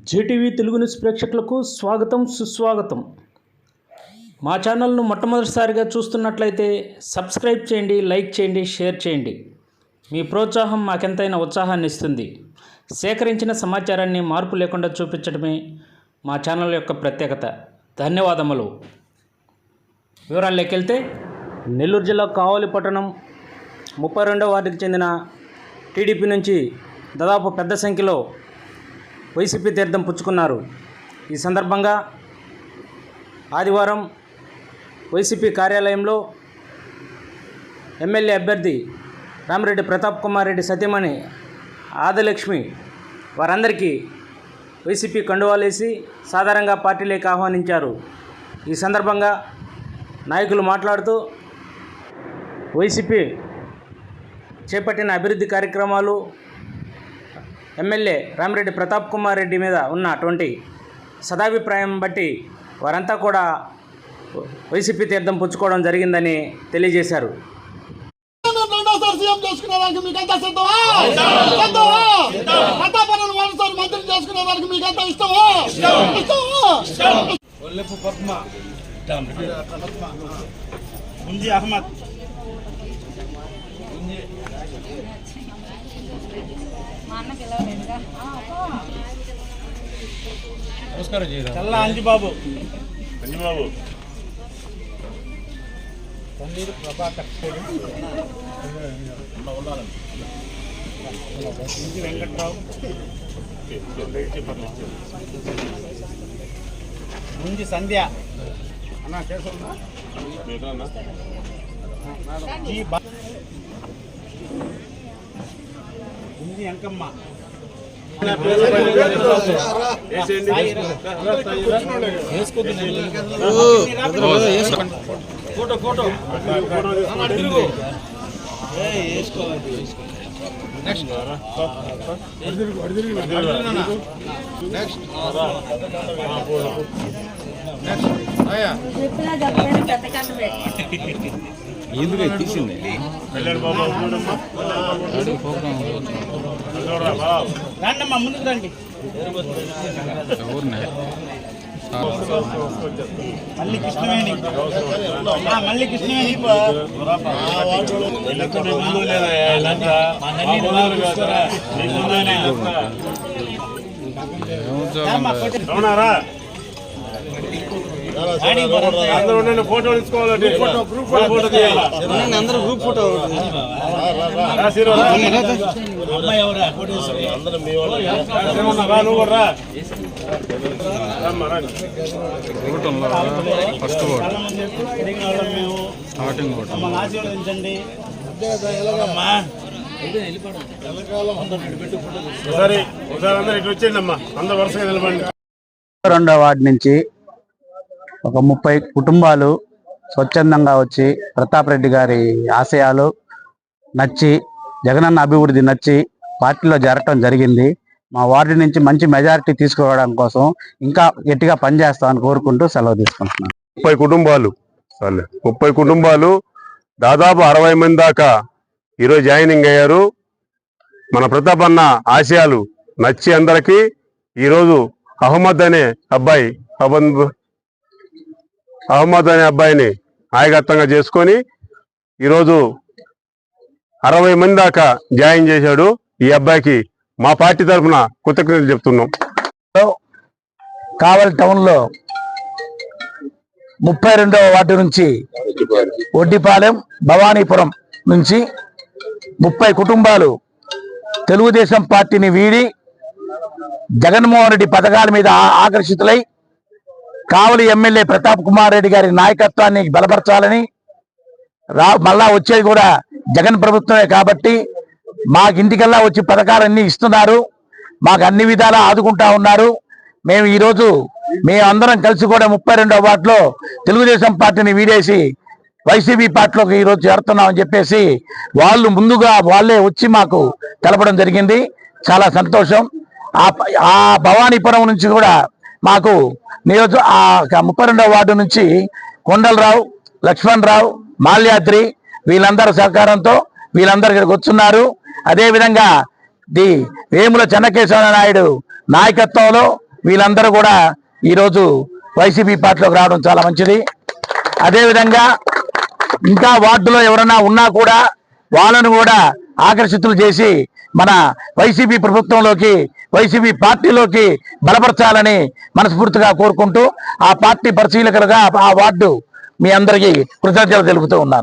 JTV Telugu news ప్రేక్షకులకు స్వాగతం సుస్వాగతం. మా ఛానల్ను మొట్టమొదటిసారిగా చూస్తున్నట్లయితే సబ్స్క్రైబ్ చేయండి లైక్ చేయండి షేర్ చేయండి. మీ ప్రోత్సాహం మాకెంతైనా ఉత్సాహాన్ని ఇస్తుంది. సేకరించిన సమాచారాన్ని మార్పు లేకుండా చూపించడమే మా ఛానల్ యొక్క ప్రత్యేకత. ధన్యవాదములు. వివరాల్లోకి వెళ్తే నెల్లూరు జిల్లా కావలి పట్టణం ముప్పై రెండవ వార్డుకి చెందిన టీడీపీ నుంచి దాదాపు పెద్ద సంఖ్యలో వైసీపీ తీర్థం పుచ్చుకున్నారు. ఈ సందర్భంగా ఆదివారం వైసీపీ కార్యాలయంలో ఎమ్మెల్యే అభ్యర్థి రామిరెడ్డి ప్రతాప్ కుమార్ రెడ్డి సతీమణి ఆదలక్ష్మి వారందరికీ వైసీపీ కండువాలేసి సాధారణంగా పార్టీలోకి ఆహ్వానించారు. ఈ సందర్భంగా నాయకులు మాట్లాడుతూ వైసీపీ చేపట్టిన అభివృద్ధి కార్యక్రమాలు ఎమ్మెల్యే రామిరెడ్డి ప్రతాప్ కుమార్ రెడ్డి మీద ఉన్న అటువంటి సదాభిప్రాయం బట్టి వారంతా కూడా వైసీపీ తీర్థం పుచ్చుకోవడం జరిగిందని తెలియజేశారు. ముంజి అహ్మద్. నమస్కారం చల్ల అంజిబాబు. అంజిబాబు. పన్నీరు ప్రభాకర్ ముంజి వెంకట్రావు. ముంజి సంధ్య. అన్నా కేశవ ముంజి అంకమ్మ. Photo photo. చెప్పలేదు పెద్ద కన్ను పెట్టి రండమ్మా ముందుకు రండి. మళ్ళీ కృష్ణవేణి. ఆ, మళ్ళీ కృష్ణవేణి. ఫోటో తీసుకోవాలి ఫోటో తీయాలి అందరూ గ్రూప్ ఫోటో ఫస్ట్ స్టార్టింగ్ ఆశీర్వదించండి. ఒకసారి ఒకసారి అందరు ఇటు వచ్చేయండి అమ్మా అందరు వరుసగా నిలబండి. రెండో వార్డు నుంచి ఒక ముప్పై కుటుంబాలు స్వచ్ఛందంగా వచ్చి ప్రతాప్ రెడ్డి గారి ఆశయాలు నచ్చి జగనన్న అభివృద్ధి నచ్చి పార్టీలో చేరటం జరిగింది. మా వార్డు నుంచి మంచి మెజారిటీ తీసుకోవడం కోసం ఇంకా గట్టిగా పనిచేస్తామని కోరుకుంటూ సెలవు తీసుకుంటున్నాను. ముప్పై కుటుంబాలు సరే ముప్పై కుటుంబాలు దాదాపు అరవై మంది దాకా ఈరోజు జాయినింగ్ అయ్యారు. మన ప్రతాప్ అన్న ఆశయాలు నచ్చి అందరికీ ఈరోజు అహ్మద్ అనే అబ్బాయి అహ్మద్ అనే అబ్బాయిని నాయకత్వంగా చేసుకొని ఈరోజు అరవై మంది దాకా జాయిన్ చేశాడు. ఈ అబ్బాయికి మా పార్టీ తరఫున కృతజ్ఞతలు చెప్తున్నాం. కావలి టౌన్లో ముప్పై రెండవ వార్డు నుంచి ఒడ్డిపాలెం భవానీపురం నుంచి ముప్పై కుటుంబాలు తెలుగుదేశం పార్టీని వీడి జగన్మోహన్ రెడ్డి పథకాల మీద ఆకర్షితులై కావలి ఎమ్మెల్యే ప్రతాప్ కుమార్ రెడ్డి గారి నాయకత్వాన్ని బలపరచాలని రా మళ్ళా వచ్చేది కూడా జగన్ ప్రభుత్వమే కాబట్టి మాకు ఇంటికల్లా వచ్చి పథకాలన్నీ ఇస్తున్నారు. మాకు అన్ని విధాలా ఆదుకుంటా ఉన్నారు. మేము ఈరోజు మేమందరం కలిసి కూడా ముప్పై రెండవ వార్డులో తెలుగుదేశం పార్టీని వీడేసి వైసీపీ పార్టీలోకి ఈరోజు చేరుతున్నామని చెప్పేసి వాళ్ళు ముందుగా వాళ్ళే వచ్చి మాకు తెలపడం జరిగింది. చాలా సంతోషం. ఆ ఆ భవానీపురం నుంచి కూడా మాకు నియోజక ఆ ముప్పై రెండవ వార్డు నుంచి కొండలరావు లక్ష్మణ్ రావు మాల్యాద్రి వీళ్ళందరి సహకారంతో వీళ్ళందరూ ఇక్కడికి వచ్చున్నారు అదేవిధంగా ది వేముల చెన్నకేశ్వర నాయుడు నాయకత్వంలో వీళ్ళందరూ కూడా ఈరోజు వైసీపీ పార్టీలోకి రావడం చాలా మంచిది. అదేవిధంగా ఇంకా వార్డులో ఎవరైనా ఉన్నా కూడా వాళ్ళను కూడా ఆకర్షితులు చేసి మన వైసీపీ ప్రభుత్వంలోకి వైసీపీ పార్టీలోకి బలపరచాలని మనస్ఫూర్తిగా కోరుకుంటూ ఆ పార్టీ పరిశీలకులుగా ఆ వార్డు మీ అందరికీ కృతజ్ఞతలు తెలుపుతూ ఉన్నాను.